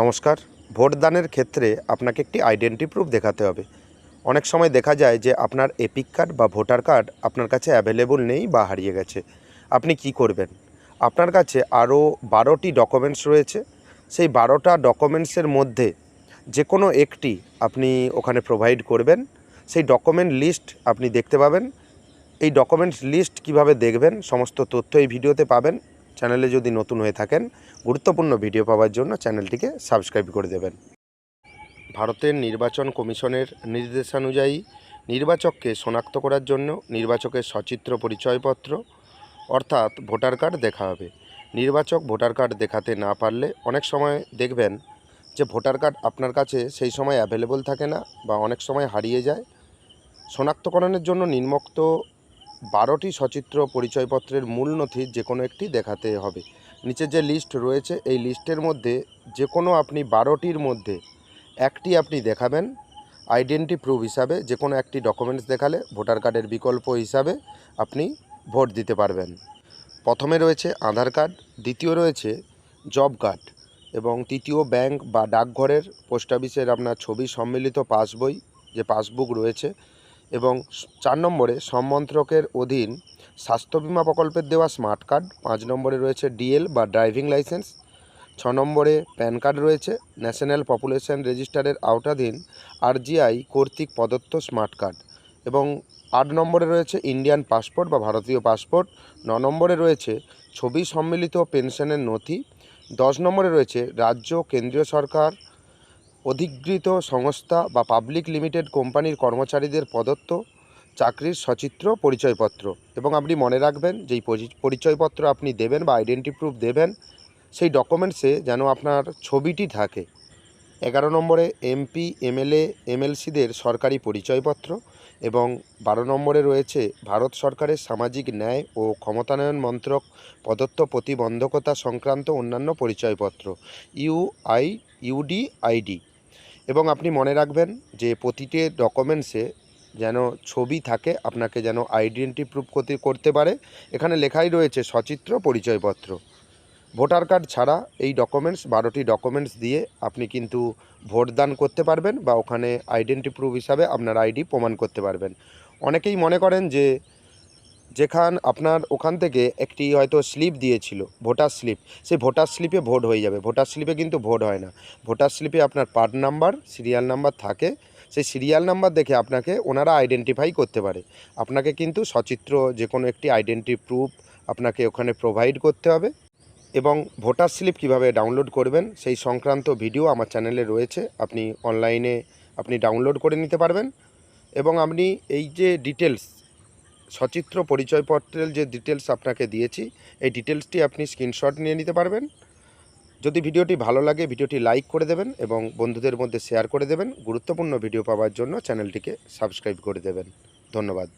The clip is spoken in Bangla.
নমস্কার। ভোটদানের ক্ষেত্রে আপনাকে একটি আইডেন্টি প্রুফ দেখাতে হবে। অনেক সময় দেখা যায় যে আপনার এপিক কার্ড বা ভোটার কার্ড আপনার কাছে অ্যাভেলেবল নেই বা হারিয়ে গেছে। আপনি কি করবেন? আপনার কাছে আরও বারোটি ডকুমেন্টস রয়েছে। সেই বারোটা ডকুমেন্টসের মধ্যে যে কোনো একটি আপনি ওখানে প্রোভাইড করবেন। সেই ডকুমেন্ট লিস্ট আপনি দেখতে পাবেন। এই ডকুমেন্টস লিস্ট কীভাবে দেখবেন? সমস্ত তথ্য এই ভিডিওতে পাবেন। চ্যানেলে যদি নতুন হয়ে থাকেন, গুরুত্বপূর্ণ ভিডিও পাওয়ার জন্য চ্যানেলটিকে সাবস্ক্রাইব করে দেবেন। ভারতের নির্বাচন কমিশনের নির্দেশানুযায়ী নির্বাচককে শনাক্ত করার জন্য নির্বাচকের সচিত্র পরিচয়পত্র, অর্থাৎ ভোটার কার্ড দেখা হবে। নির্বাচক ভোটার কার্ড দেখাতে না পারলে অনেক সময় দেখবেন যে ভোটার কার্ড আপনার কাছে সেই সময় অ্যাভেলেবল থাকে না বা অনেক সময় হারিয়ে যায়। শনাক্তকরণের জন্য নিম্নোক্ত বারোটি সচিত্র পরিচয়পত্রের মূল নথির যে কোনো একটি দেখাতে হবে। নিচে যে লিস্ট রয়েছে, এই লিস্টের মধ্যে যে কোনো আপনি বারোটির মধ্যে একটি আপনি দেখাবেন। আইডেন্টি প্রুফ হিসাবে যে কোনো একটি ডকুমেন্টস দেখালে ভোটার কার্ডের বিকল্প হিসাবে আপনি ভোট দিতে পারবেন। প্রথমে রয়েছে আধার কার্ড, দ্বিতীয় রয়েছে জব কার্ড এবং তৃতীয় ব্যাংক বা ডাকঘরের পোস্ট অফিসের আপনার ছবি সম্মিলিত পাসবই, যে পাসবুক রয়েছে এবং চার নম্বরে সম্মন্ত্রকের অধীন স্বাস্থ্য বিমা প্রকল্পের দেওয়া স্মার্ট কার্ড, পাঁচ নম্বরে রয়েছে ডিএল বা ড্রাইভিং লাইসেন্স, ছ নম্বরে প্যান কার্ড রয়েছে, ন্যাশনাল পপুলেশন রেজিস্টারের আওতাধীন আরজিআই কর্তৃক প্রদত্ত স্মার্ট কার্ড এবং আট নম্বরে রয়েছে ইন্ডিয়ান পাসপোর্ট বা ভারতীয় পাসপোর্ট, ন নম্বরে রয়েছে ছবি সম্মিলিত পেনশনের নথি, দশ নম্বরে রয়েছে রাজ্য কেন্দ্রীয় সরকার অধিকৃত সংস্থা বা পাবলিক লিমিটেড কোম্পানির কর্মচারীদের প্রদত্ত চাকরির সচিত্র পরিচয়পত্র। এবং আপনি মনে রাখবেন, যেই পরি- পরিচয়পত্র আপনি দেবেন বা আইডেন্টি প্রুফ দেবেন, সেই ডকুমেন্টসে যেন আপনার ছবিটি থাকে। এগারো নম্বরে এমপি এমএলএ এমএলসিদের সরকারি পরিচয়পত্র এবং বারো নম্বরে রয়েছে ভারত সরকারের সামাজিক ন্যায় ও ক্ষমতায়ন মন্ত্রক প্রদত্ত প্রতিবন্ধকতা সংক্রান্ত অন্যান্য পরিচয়পত্র। ইউ ইউআই ইউডি আইডি এবং আপনি মনে রাখবেন যে প্রতিটি ডকুমেন্টসে যেন ছবি থাকে, আপনাকে যেন আইডেন্টি প্রুফ করতে পারে। এখানে লেখাই রয়েছে সচিত্র, পরিচয়পত্র। ভোটার কার্ড ছাড়া এই ডকুমেন্টস, বারোটি ডকুমেন্টস দিয়ে আপনি কিন্তু ভোটদান করতে পারবেন বা ওখানে আইডেন্টি প্রুফ হিসাবে আপনার আইডি প্রমাণ করতে পারবেন। অনেকেই মনে করেন যে যেখান আপনার ওখান থেকে একটি হয়তো স্লিপ দিয়েছিল, ভোটার স্লিপ। সেই ভোটার স্লিপে ভোট হয়ে যাবে। ভোটার স্লিপে কিন্তু ভোট হয় না। ভোটার স্লিপে আপনার পার্ট নাম্বার, সিরিয়াল নাম্বার থাকে। সেই সিরিয়াল নাম্বার দেখে আপনাকে ওনারা আইডেন্টিফাই করতে পারে। আপনাকে কিন্তু সচিত্র যে কোনো একটি আইডেন্টি প্রুফ আপনাকে ওখানে প্রোভাইড করতে হবে। এবং ভোটার স্লিপ কীভাবে ডাউনলোড করবেন, সেই সংক্রান্ত ভিডিও আমার চ্যানেলে রয়েছে। আপনি অনলাইনে আপনি ডাউনলোড করে নিতে পারবেন। এবং আপনি এই যে ডিটেলস সচিত্র পরিচয়পত্রের যে ডিটেলস আপনাকে দিয়েছি, এই ডিটেলসটি আপনি স্ক্রিনশট নিয়ে নিতে পারবেন। যদি ভিডিওটি ভালো লাগে, ভিডিওটি লাইক করে দেবেন এবং বন্ধুদের মধ্যে শেয়ার করে দেবেন। গুরুত্বপূর্ণ ভিডিও পাওয়ার জন্য চ্যানেলটিকে সাবস্ক্রাইব করে দেবেন। ধন্যবাদ।